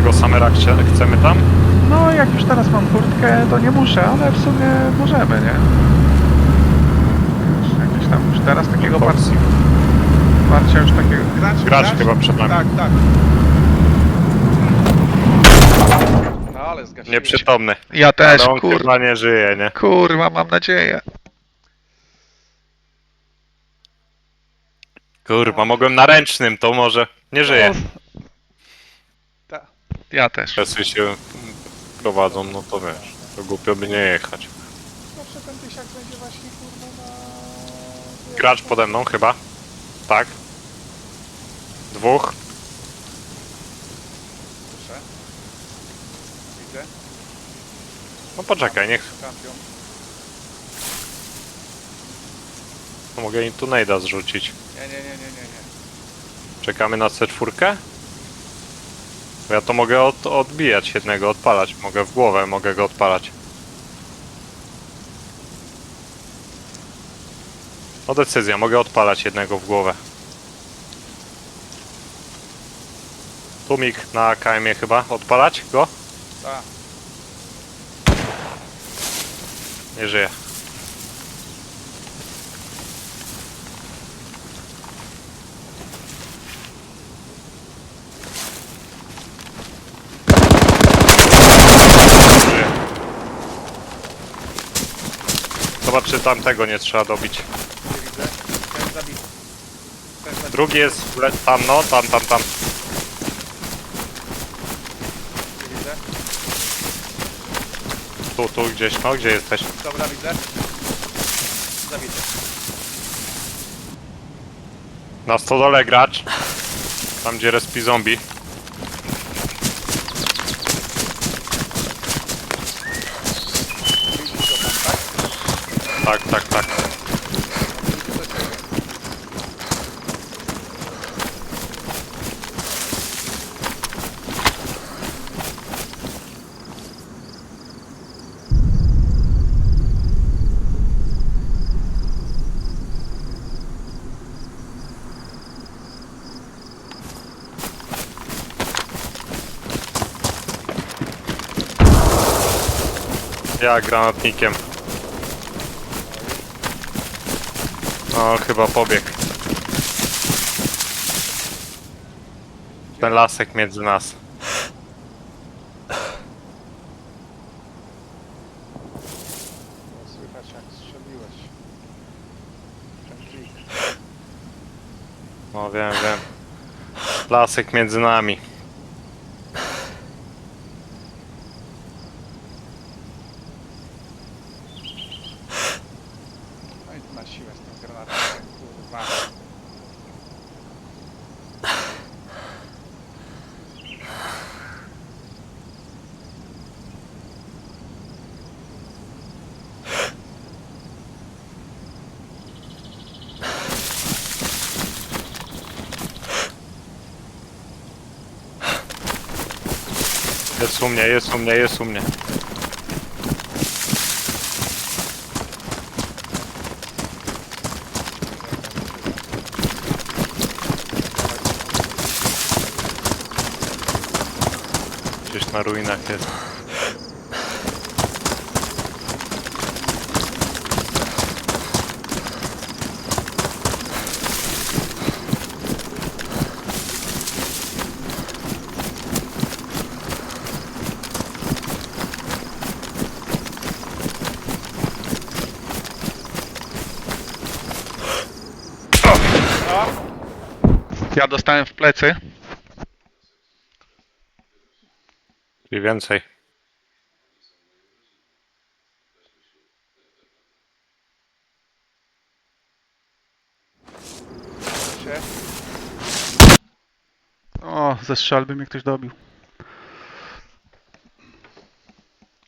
Cholera, chce, chcemy tam? No, jak już teraz mam kurtkę, to nie muszę, ale w sumie możemy, nie? Jakieś tam już teraz takiego Foxy. parcia już takiego... Gracz, Gracz chyba przed nami. Tak, tak. No ale. Nieprzytomny. Ja też, Ale on kur... chyba nie żyje, nie? kurwa, mam nadzieję. Kurwa, mogłem na ręcznym, to może nie żyje. Ja też. Presy się prowadzą, no to wiesz, to głupio by nie jechać. Zawsze ten tysiak będzie właśnie kurwa na... Gracz pode mną chyba. Tak. Dwóch. Proszę. Widzę. No poczekaj, niech Kampion. no mogę im tu nejda zrzucić. Nie, nie, nie, nie, nie, nie. Czekamy na C4? Bo ja to mogę od, odbijać jednego, odpalać. Mogę w głowę, mogę go odpalać. No decyzja, mogę odpalać jednego w głowę. Tumik na AKM-ie chyba. Odpalać go? Tak. Nie. Żyje. Zobacz, czy tamtego nie trzeba dobić. Nie widzę. Ten zabity. Ten zabity. Drugi jest w le- tam, no, tam, tam, tam. Nie widzę. Tu, tu gdzieś, no, gdzie jesteś? Dobra, widzę. Zabity. Na stodole gracz. Tam, gdzie respi zombie. Widzisz go tam, tak? Tak, tak. Ja granatnikiem. No, chyba pobiegł. Ten lasek między nas. No, Słychać jak strzeliłeś. Ten dźwig. No wiem, wiem. Lasek między nami. No i na siłę z tym granatnikiem, kurwa. Jest u mnie, jest u mnie, jest u mnie. Gdzieś na ruinach jest. Ja dostałem w plecy. Czyli więcej. O, ze strzelby mnie ktoś dobił.